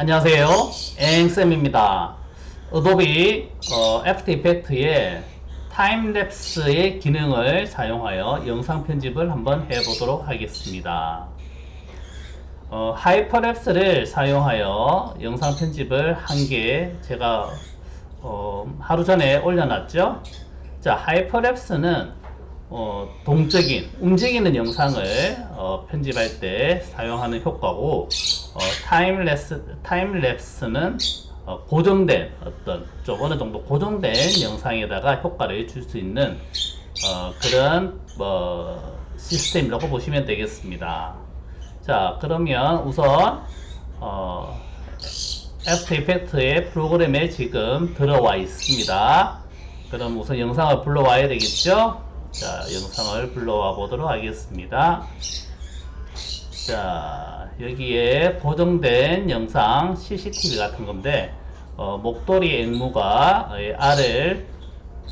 안녕하세요. 앵쌤입니다. 어도비 어, 애프터 이펙트의 타임랩스의 기능을 사용하여 영상 편집을 한번 해보도록 하겠습니다. 어, 하이퍼랩스를 사용하여 영상 편집을 한 개 제가 어, 하루 전에 올려놨죠. 자, 하이퍼랩스는 어, 동적인 움직이는 영상을 어, 편집할 때 사용하는 효과고 어, 타임랩스 타임랩스는 어, 고정된 어떤 좀 어느 정도 고정된 영상에다가 효과를 줄 수 있는 어, 그런 뭐 시스템이라고 보시면 되겠습니다. 자 그러면 우선 어, 이펙트의 프로그램에 지금 들어와 있습니다. 그럼 우선 영상을 불러와야 되겠죠? 자, 영상을 불러와 보도록 하겠습니다. 자, 여기에 고정된 영상 CCTV 같은 건데, 어, 목도리 앵무가 어, 알을,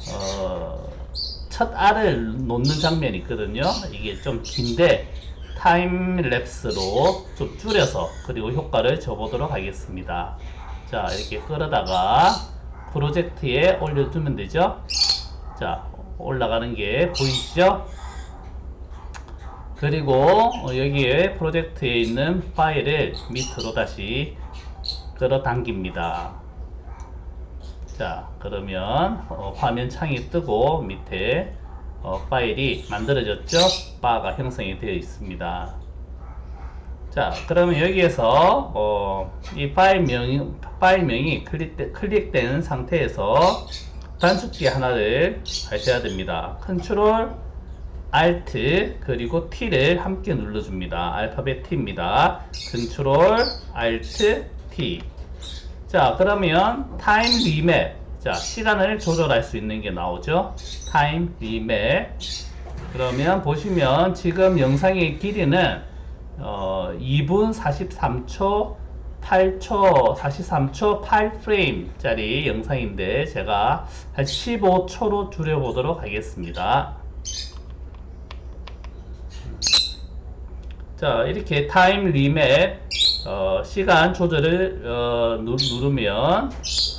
어, 첫 알을 놓는 장면이 있거든요. 이게 좀 긴데, 타임랩스로 좀 줄여서, 그리고 효과를 줘보도록 하겠습니다. 자, 이렇게 끌어다가 프로젝트에 올려주면 되죠. 자, 올라가는 게 보이시죠? 그리고 어, 여기에 프로젝트에 있는 파일을 밑으로 다시 끌어당깁니다. 자, 그러면 어, 화면 창이 뜨고 밑에 어, 파일이 만들어졌죠? 바가 형성이 되어 있습니다. 자, 그러면 여기에서 어, 이 파일명이, 파일명이 클릭되, 클릭된 상태에서 단축키 하나를 하셔야 됩니다. 컨트롤 Alt 그리고 T를 함께 눌러줍니다. 알파벳 T입니다. 컨트롤 Alt T. 자, 그러면 타임 리맵. 자, 시간을 조절할 수 있는 게 나오죠. 타임 리맵. 그러면 보시면 지금 영상의 길이는 어, 2분 43초 8초 43초 8프레임짜리 영상인데 제가 한 15초로 줄여보도록 하겠습니다. 자 이렇게 타임 리맵 어, 시간 조절을 어, 누, 누르면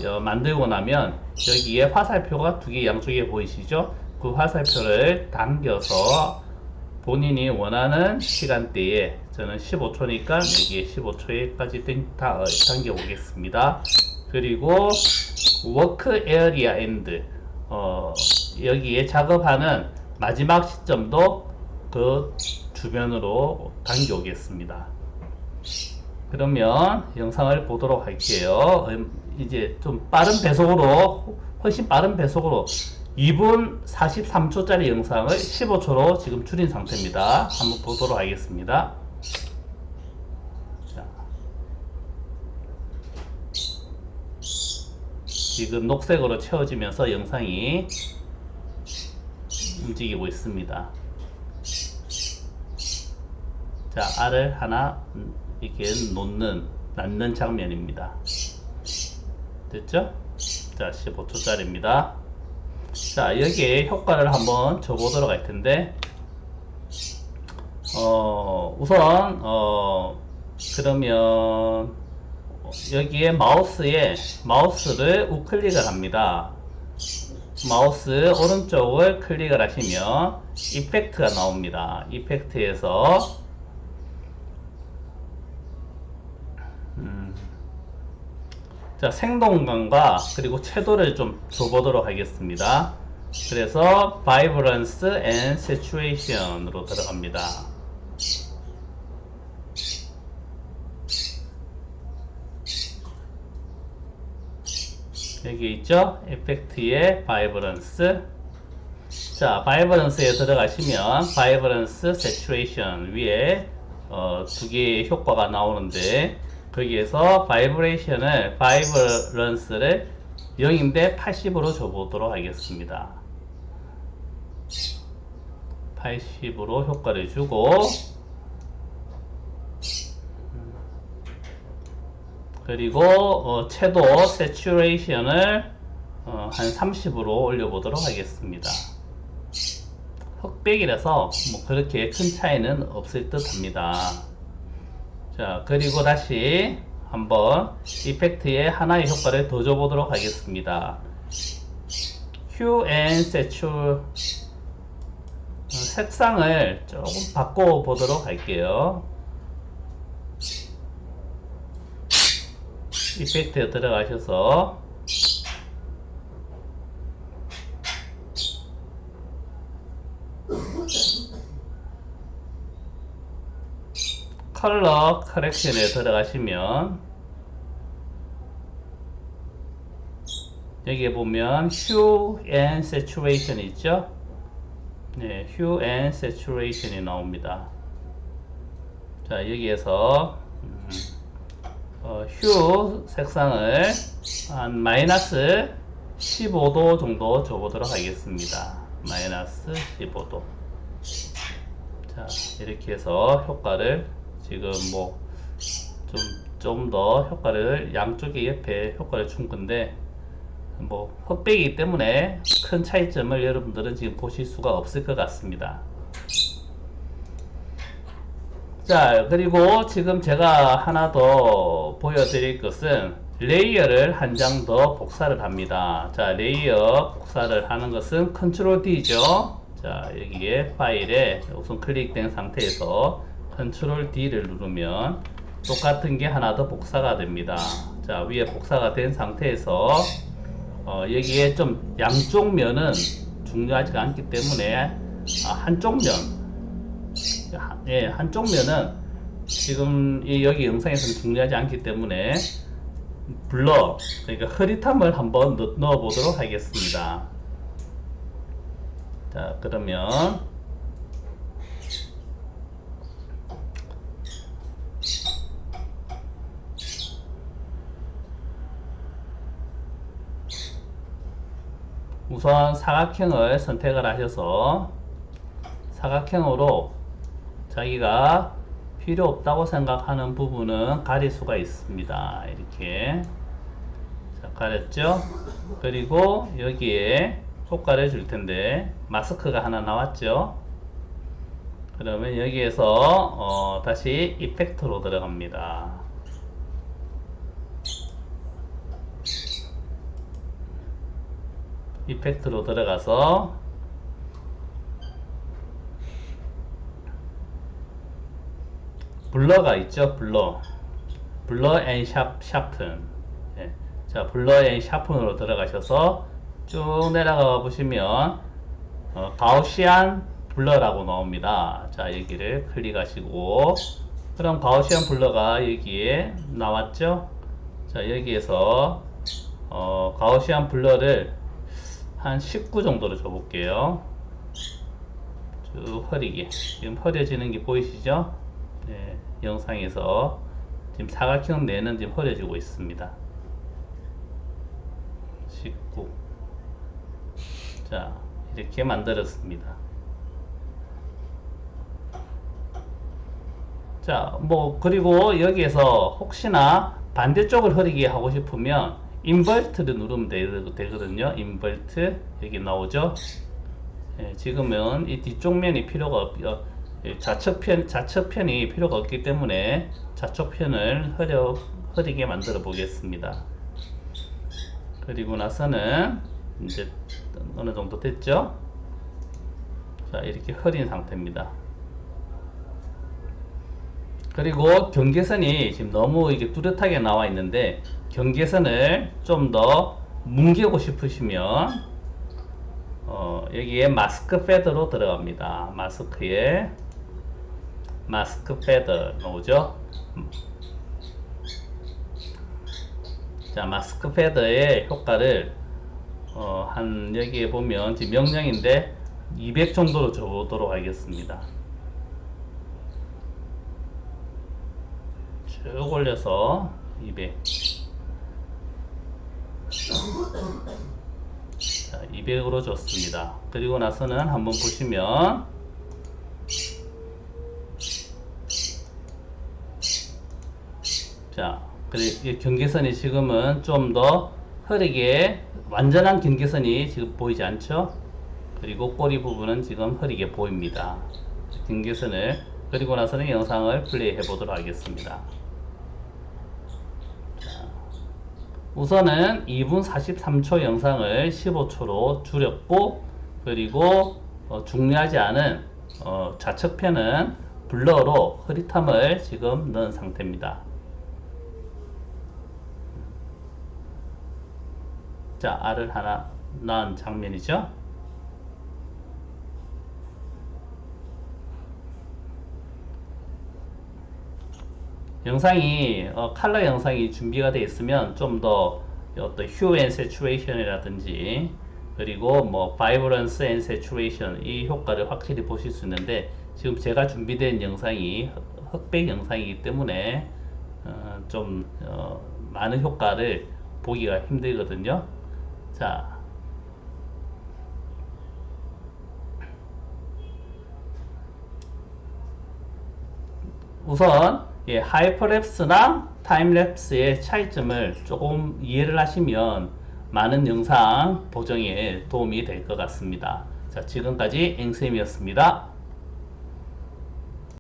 어, 만들고 나면 여기에 화살표가 두 개 양쪽에 보이시죠? 그 화살표를 당겨서 본인이 원하는 시간대에 저는 15초니까 여기에 15초에까지 다, 어, 당겨 보겠습니다. 그리고 워크 에어리아 엔드 어, 여기에 작업하는 마지막 시점도 그 주변으로 당겨 오겠습니다. 그러면 영상을 보도록 할게요. 음, 이제 좀 빠른 배속으로 훨씬 빠른 배속으로 2분 43초짜리 영상을 15초로 지금 줄인 상태입니다. 한번 보도록 하겠습니다. 자. 지금 녹색으로 채워지면서 영상이 움직이고 있습니다. 자, 알을 하나 이렇게 놓는, 낳는 장면입니다. 됐죠? 자, 15초짜리입니다. 자, 여기에 효과를 한번 줘보도록 할 텐데, 어, 우선, 어, 그러면, 여기에 마우스에, 마우스를 우클릭을 합니다. 마우스 오른쪽을 클릭을 하시면, 이펙트가 나옵니다. 이펙트에서, 자, 생동감과 그리고 채도를 좀 줘보도록 하겠습니다. 그래서 Vibrance and Saturation으로 들어갑니다. 여기 있죠? 에펙트의 Vibrance. 자, Vibrance에 들어가시면 Vibrance Saturation 위에 어, 두 개의 효과가 나오는데 거기에서 바이브레이션을 바이브런스를 0인데 80으로 줘보도록 하겠습니다. 80으로 효과를 주고 그리고 어, 채도 세츄레이션을 어, 한 30으로 올려보도록 하겠습니다. 흑백이라서 뭐 그렇게 큰 차이는 없을 듯 합니다. 자, 그리고 다시 한번 이펙트에 하나의 효과를 더 줘보도록 하겠습니다. Sature 어, 색상을 조금 바꿔보도록 할게요. 이펙트에 들어가셔서 컬러 커렉션에 들어가시면 여기에 보면 Hue and Saturation 있죠? 네, Hue and Saturation이 나옵니다. 자, 여기에서 음, 어, Hue 색상을 한 마이너스 15도 정도 줘보도록 하겠습니다. 마이너스 15도. 자, 이렇게 해서 효과를 지금 뭐 좀 좀 더 효과를 양쪽에 옆에 효과를 준 건데 뭐 흑백이기 때문에 큰 차이점을 여러분들은 지금 보실 수가 없을 것 같습니다. 자 그리고 지금 제가 하나 더 보여드릴 것은 레이어를 한 장 더 복사를 합니다. 자 레이어 복사를 하는 것은 컨트롤 D죠. 자 여기에 파일에 우선 클릭된 상태에서 컨트롤 D를 누르면 똑같은 게 하나 더 복사가 됩니다. 자 위에 복사가 된 상태에서 어, 여기에 좀 양쪽 면은 중요하지가 않기 때문에 아, 한쪽 면, 하- 예, 한쪽 면은 지금 이 여기 영상에서는 중요하지 않기 때문에 블러, 그러니까 흐릿함을 한번 넣, 넣어 보도록 하겠습니다. 자, 그러면 우선 사각형을 선택을 하셔서 사각형으로 자기가 필요 없다고 생각하는 부분은 가릴 수가 있습니다. 이렇게 자, 가렸죠? 그리고 여기에 효과를 줄 텐데 마스크가 하나 나왔죠? 그러면 여기에서 어, 다시 이펙트로 들어갑니다. 이펙트로 들어가서 블러가 있죠? 블러. 블러 앤 샤, 샤픈 예. 자 블러 앤 샤픈으로 들어가셔서 쭉 내려가 보시면 어, 가우시안 블러라고 나옵니다. 자 여기를 클릭하시고. 그럼 가우시안 블러가 여기에 나왔죠? 자 여기에서 어, 가우시안 블러를 한 19 정도로 줘볼게요. 쭉 흐리게. 지금 흐려지는 게 보이시죠? 네, 영상에서 지금 사각형 내는 지금 흐려지고 있습니다. 19. 자, 이렇게 만들었습니다. 자, 뭐, 그리고 여기에서 혹시나 반대쪽을 흐리게 하고 싶으면 인버트를 누르면 되, 되거든요. 인버트 여기 나오죠. 예, 지금은 이 뒤쪽 면이 필요가 없, 어, 예, 좌측편 좌측편이 필요가 없기 때문에 좌측편을 흐려 흐리게 만들어 보겠습니다. 그리고 나서는 이제 어느 정도 됐죠? 자 이렇게 흐린 상태입니다. 그리고 경계선이 지금 너무 이게 뚜렷하게 나와 있는데 경계선을 좀 더 뭉개고 싶으시면 어, 여기에 마스크 패드로 들어갑니다. 마스크에 마스크 패드 나오죠? 자 마스크 패드의 효과를 어, 한 여기에 보면 지금 명령인데 200 정도로 줘보도록 하겠습니다. 쭉 올려서 200. 자, 200으로 줬습니다. 그리고 나서는 한번 보시면 자, 경계선이 지금은 좀 더 흐리게 완전한 경계선이 지금 보이지 않죠? 그리고 꼬리 부분은 지금 흐리게 보입니다. 경계선을 그리고 나서는 영상을 플레이 해 보도록 하겠습니다. 우선은 2분 43초 영상을 15초로 줄였고 그리고 어, 중요하지 않은 어, 좌측편은 블러로 흐릿함을 지금 넣은 상태입니다. 자, 알을 하나 낳은 장면이죠. 영상이 어, 컬러 영상이 준비가 되어 있으면 좀 더 어떤 휴 앤 세츄레이션이라든지 그리고 뭐 바이브런스 앤 세츄레이션 이 효과를 확실히 보실 수 있는데 지금 제가 준비된 영상이 흑- 흑백 영상이기 때문에 어, 좀 어, 많은 효과를 보기가 힘들거든요. 자, 우선 예, 하이퍼랩스랑 타임랩스의 차이점을 조금 이해를 하시면 많은 영상 보정에 도움이 될 것 같습니다. 자, 지금까지 앵쌤이었습니다.